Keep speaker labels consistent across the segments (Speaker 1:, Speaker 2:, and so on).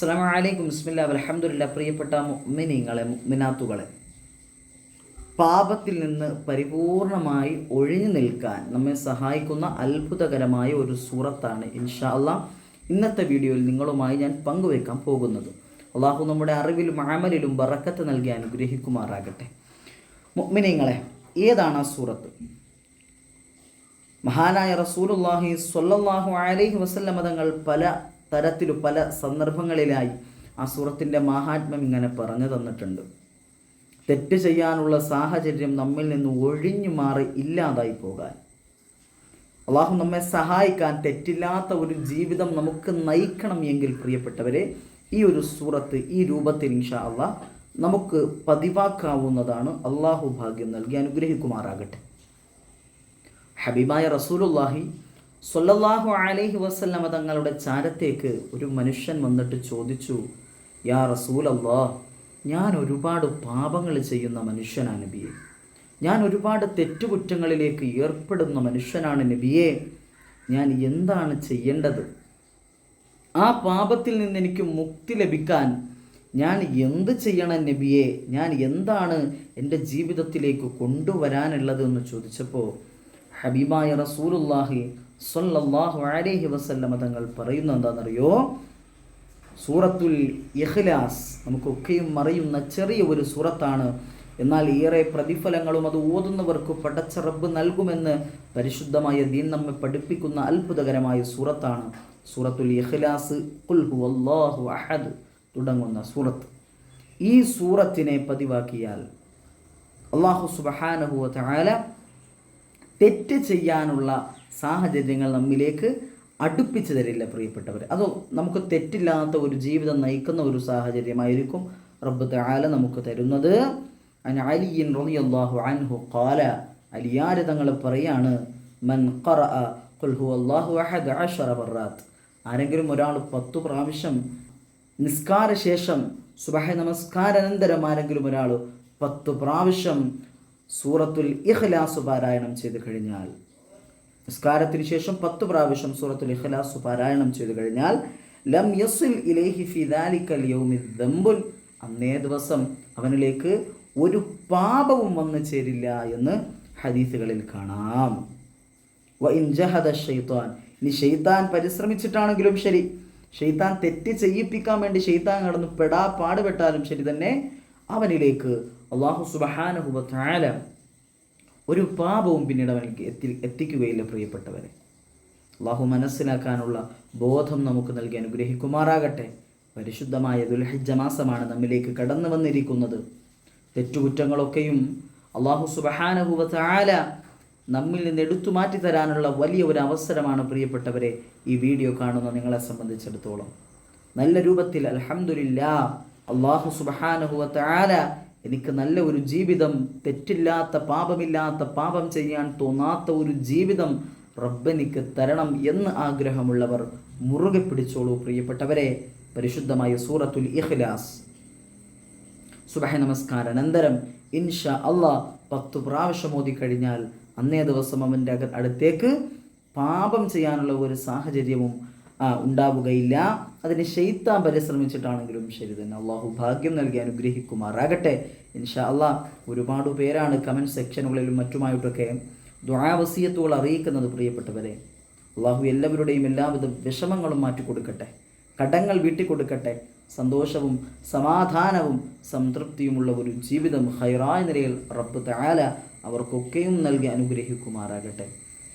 Speaker 1: അസ്സാം വലൈക്കും ബിസ്മില്ല. അലഹമുല്ല പ്രിയപ്പെട്ട മിനിങ്ങളെ മിനാത്തുകളെ പാപത്തിൽ നിന്ന് പരിപൂർണമായി ഒഴിഞ്ഞു നിൽക്കാൻ നമ്മെ സഹായിക്കുന്ന അത്ഭുതകരമായ ഒരു സൂറത്താണ് ഇൻഷാ ഇന്നത്തെ വീഡിയോയിൽ നിങ്ങളുമായി ഞാൻ പങ്കുവെക്കാൻ പോകുന്നത്. അള്ളാഹു നമ്മുടെ അറിവിലും അമലിലും ബറക്കത്ത് നൽകി അനുഗ്രഹിക്കുമാറാകട്ടെ. മിനിങ്ങളെ ഏതാണ് ആ സൂറത്ത്? മഹാനായ റസൂലുല്ലാഹി സ്വല്ലല്ലാഹു അലൈഹി വസല്ലമ തങ്ങൾ പല തരത്തിലും പല സന്ദർഭങ്ങളിലായി ആ സൂറത്തിന്റെ മഹാത്മ്യം ഇങ്ങനെ പറഞ്ഞു തന്നിട്ടുണ്ട്. തെറ്റ് ചെയ്യാനുള്ള സാഹചര്യം നമ്മിൽ നിന്ന് ഒഴിഞ്ഞു മാറി ഇല്ലാതായി പോകാൻ. അള്ളാഹു നമ്മെ സഹായിക്കാൻ തെറ്റില്ലാത്ത ഒരു ജീവിതം നമുക്ക് നയിക്കണം എങ്കിൽ പ്രിയപ്പെട്ടവരെ ഈ ഒരു സൂറത്ത് ഈ രൂപത്തിൽ ഇൻഷാ അള്ളാഹ് നമുക്ക് പതിവാക്കാവുന്നതാണ്. അള്ളാഹു ഭാഗ്യം നൽകി അനുഗ്രഹിക്കുമാറാകട്ടെ. ഹബീബായ റസൂലുല്ലാഹി സൊല്ലാഹു അലൈഹി വസല്ലമ തങ്ങളുടെ ചാരത്തേക്ക് ഒരു മനുഷ്യൻ വന്നിട്ട് ചോദിച്ചു യാ റസൂൽ അള്ളാ ഞാൻ ഒരുപാട് പാപങ്ങൾ ചെയ്യുന്ന മനുഷ്യനാണ് നബിയെ. ഞാൻ ഒരുപാട് തെറ്റുകുറ്റങ്ങളിലേക്ക് ഏർപ്പെടുന്ന മനുഷ്യനാണ് നബിയെ. ഞാൻ എന്താണ് ചെയ്യേണ്ടത്? ആ പാപത്തിൽ നിന്ന് എനിക്ക് മുക്തി ലഭിക്കാൻ ഞാൻ എന്ത് ചെയ്യണം നബിയെ? ഞാൻ എന്താണ് എന്റെ ജീവിതത്തിലേക്ക് കൊണ്ടുവരാനുള്ളത്? എന്ന് ചോദിച്ചപ്പോൾ ഹബീബായ റസൂലുല്ലാഹി സല്ലല്ലാഹു അലൈഹി വസല്ലമ തങ്ങൾ പറയുന്നത് എന്താണെന്നറിയോ? സൂറത്തുൽ ഇഖ്ലാസ് നമുക്കൊക്കെയും മറിയുന്ന ചെറിയ ഒരു സൂറത്താണ്. എന്നാൽ ഏറെ പ്രതിഫലങ്ങളും അത് ഓതുന്നവർക്ക് പടച്ച റബ്ബ് നൽകുമെന്ന് പരിശുദ്ധമായ ദീൻ നമ്മെ പഠിപ്പിക്കുന്ന അത്ഭുതകരമായ സൂറത്താണ്. സൂറത്തുൽ ഇഖ്ലാസ് ഖുൽ ഹുവല്ലാഹു അഹദ് തുടങ്ങുന്ന സൂറത്ത്. ഈ സൂറത്തിനെ പതിവാക്കിയാൽ അള്ളാഹു സുബഹാനഹു തആല തെറ്റ് ചെയ്യാനുള്ള സാഹചര്യങ്ങൾ നമ്മിലേക്ക് അടുപ്പിച്ചു തരില്ല പ്രിയപ്പെട്ടവർ അത് നമുക്ക് തെറ്റില്ലാത്ത ഒരു ജീവിതം നയിക്കുന്ന ഒരു സാഹചര്യമായിരിക്കും റബ്ബ് താല നമുക്ക് തരുന്നത്. അലിയിൻ റളിയല്ലാഹു അൻഹു ഖാല അലിയാര് തങ്ങൾ പറയാണ് മൻ അഹദ് ആരെങ്കിലും ഒരാൾ പത്തു പ്രാവശ്യം നിസ്കാര ശേഷം സുബഹ നമസ്കാരാനന്തരം ആരെങ്കിലും ഒരാൾ പത്ത് പ്രാവശ്യം സൂറത്തുൽ ഇഖ്ലാസ് പാരായണം ചെയ്ത് കഴിഞ്ഞാൽ നിസ്കാരത്തിന് ശേഷം പത്ത് പ്രാവശ്യം സൂറത്തുൽ ഇഖ്ലാസ് പാരായണം ചെയ്തു കഴിഞ്ഞാൽ ലം യസുൽ ഇലൈഹി ഫി ദാലിക്കൽ യൗമി ദംബുൽ അന്നേ ദിവസം അവനിലേക്ക് ഒരു പാപവും വന്നു ചേരില്ല എന്ന് ഹദീസുകളിൽ കാണാം. വ ഇൻ ജഹദ ഷെയ്ത്താൻ ഇനി ഷെയ്ത്താൻ പരിശ്രമിച്ചിട്ടാണെങ്കിലും ശരി. ഷെയ്ത്താൻ തെറ്റ് ചെയ്യിപ്പിക്കാൻ വേണ്ടി ഷെയ്ത്താൻ കടന്ന് പെടാ പാടുപെട്ടാലും ശരി തന്നെ അവനിലേക്ക് അള്ളാഹു സുബഹാനഹുബ താല ഒരു പാപവും പിന്നീട് അവനിക്ക് എത്തി എത്തിക്കുകയില്ല പ്രിയപ്പെട്ടവരെ. അള്ളാഹു മനസ്സിലാക്കാനുള്ള ബോധം നമുക്ക് നൽകി അനുഗ്രഹിക്കുമാറാകട്ടെ. പരിശുദ്ധമായ ദുൽഹജ്ജ മാസമാണ് നമ്മിലേക്ക് കടന്നു വന്നിരിക്കുന്നത്. തെറ്റുകുറ്റങ്ങളൊക്കെയും അള്ളാഹു സുബഹാനഹുവ താല നമ്മിൽ നിന്ന് എടുത്തു മാറ്റി തരാനുള്ള വലിയ ഒരു അവസരമാണ് പ്രിയപ്പെട്ടവരെ ഈ വീഡിയോ കാണുന്ന നിങ്ങളെ സംബന്ധിച്ചിടത്തോളം. നല്ല രൂപത്തിൽ അലഹമുല്ല അള്ളാഹു സുബഹാനഹുവ താല എനിക്ക് നല്ല ഒരു ജീവിതം തെറ്റില്ലാത്ത പാപമില്ലാത്ത പാപം ചെയ്യാൻ തോന്നാത്ത ഒരു ജീവിതം റബ്ബെനിക്ക് തരണം എന്ന് ആഗ്രഹമുള്ളവർ മുറുകെ പിടിച്ചോളൂ പ്രിയപ്പെട്ടവരെ. പരിശുദ്ധമായ സൂറത്തുൽ ഇഖ്ലാസ്. സുബഹ നമസ്കാരം. അനന്തരം ഇൻഷ അള്ളാ പത്ത് പ്രാവശ്യം ഓതി കഴിഞ്ഞാൽ അന്നേ ദിവസം അവന്റെ അടുത്തേക്ക് പാപം ചെയ്യാനുള്ള ഒരു സാഹചര്യവും ഉണ്ടാവുകയില്ല. അതിന് ഷെയ്ത്താൻ പരിശ്രമിച്ചിട്ടാണെങ്കിലും ശരി തന്നെ. അള്ളാഹു ഭാഗ്യം നൽകി അനുഗ്രഹിക്കുമാറാകട്ടെ. ഇൻഷാ അള്ളാഹ് ഒരുപാട് പേരാണ് കമന്റ് സെക്ഷനുകളിലും മറ്റുമായിട്ടൊക്കെ ദ്വാവസീയത്തുകൾ അറിയിക്കുന്നത് പ്രിയപ്പെട്ടവരെ. അള്ളാഹു എല്ലാവരുടെയും എല്ലാവിധ വിഷമങ്ങളും മാറ്റിക്കൊടുക്കട്ടെ. കടങ്ങൾ വീട്ടിക്കൊടുക്കട്ടെ. സന്തോഷവും സമാധാനവും സംതൃപ്തിയുമുള്ള ഒരു ജീവിതം ഹൈറായ നിലയിൽ റബ്ബ് താല അവർക്കൊക്കെയും നൽകി അനുഗ്രഹിക്കുമാറാകട്ടെ.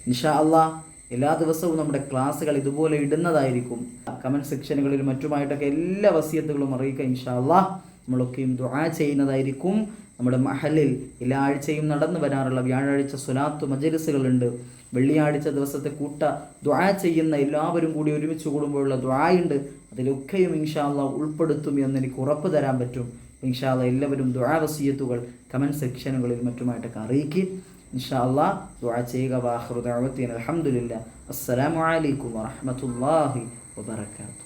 Speaker 1: ഇൻഷാ അള്ളാഹ് എല്ലാ ദിവസവും നമ്മുടെ ക്ലാസ്സുകൾ ഇതുപോലെ ഇടുന്നതായിരിക്കും. കമന്റ് സെക്ഷനുകളിലും മറ്റുമായിട്ടൊക്കെ എല്ലാ വസിയത്തുകളും അറിയിക്കുക ഇൻഷാ അള്ളാഹ് നമ്മളൊക്കെയും ദുആ ചെയ്യുന്നതായിരിക്കും. നമ്മുടെ മഹലിൽ എല്ലാ ആഴ്ചയും നടന്നു വരാറുള്ള വ്യാഴാഴ്ച സ്വലാത്ത് മജലിസുകളുണ്ട്. വെള്ളിയാഴ്ച ദിവസത്തെ കൂട്ട ദുആ ചെയ്യുന്ന എല്ലാവരും കൂടി ഒരുമിച്ച് കൂടുമ്പോഴുള്ള ദ്വായുണ്ട് അതിലൊക്കെയും ഇൻഷാല്ല ഉൾപ്പെടുത്തും എന്ന് എനിക്ക് ഉറപ്പ് തരാൻ പറ്റും. ഇൻഷാല്ല എല്ലാവരും ദ്വാ വസീയത്തുകൾ കമന്റ് സെക്ഷനുകളിൽ മറ്റുമായിട്ടൊക്കെ അറിയിക്കും ഇൻഷാല്ല ദ്വാ ചെയ്യുക വാഹൃദാവത്തീൻ അലഹമുല്ല അസ്സലാമു അലൈക്കും വറഹമത്തല്ലാഹി വബർക്കാത്തു